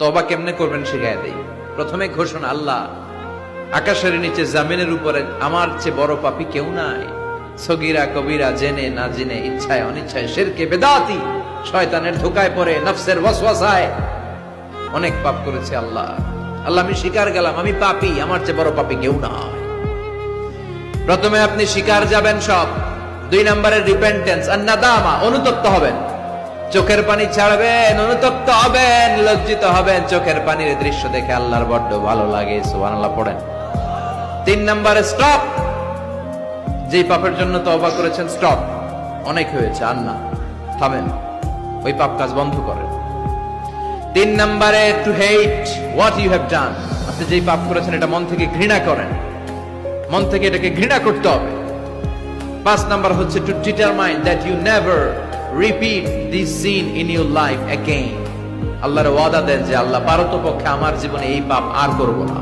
তবা কেমনে করবেন শিখাই দেই। প্রথমে ঘোষণা, আল্লাহ, আকাশের নিচে জামিনের উপরে আমার চেয়ে বড় পাপী কেউ নাই। সগিরা, কবিরা, জেনে, না জেনে, ইচ্ছায়, অনিচ্ছায়, শেরকে, বেদাতি, শয়তানের ধোকায় পড়ে, নফসের ওয়াসওয়াসায় অনেক পাপ করেছে আল্লাহ। আল্লাহ, আমি স্বীকার গেলাম, আমি পাপী, আমার চেয়ে বড় পাপী কেউ নয় প্রথমে আপনি শিকার যাবেন সব। দুই নম্বরের রিপেন্টেন্স আর নাদামা অনুতপ্ত হবেন। চোখের পানি ছাড়বেন, অনুতপ্ত হবেন, লজ্জিত হবেন। চোখের পানির দৃশ্য দেখে আল্লাহর বড্ড ভালো লাগে, সুবহানাল্লাহ, পড়েন। তিন নম্বরে, স্টপ। যেই পাপের জন্য তওবা করেছেন, স্টপ। অনেক হয়েছে, আর না। থামেন, ওই পাপ কাজ বন্ধ করেন। তিন নম্বরে to hate what you have done আপনি যেই পাপ করেছেন, এটা মন থেকে ঘৃণা করেন। মন থেকে এটাকে ঘৃণা করতে হবে। পাঁচ নাম্বার হচ্ছে to determine that you never repeat this sin in your life again আল্লাহর ওয়াদা দেন যে আল্লাহ পারত পক্ষে আমার জীবনে এই পাপ আর করব না।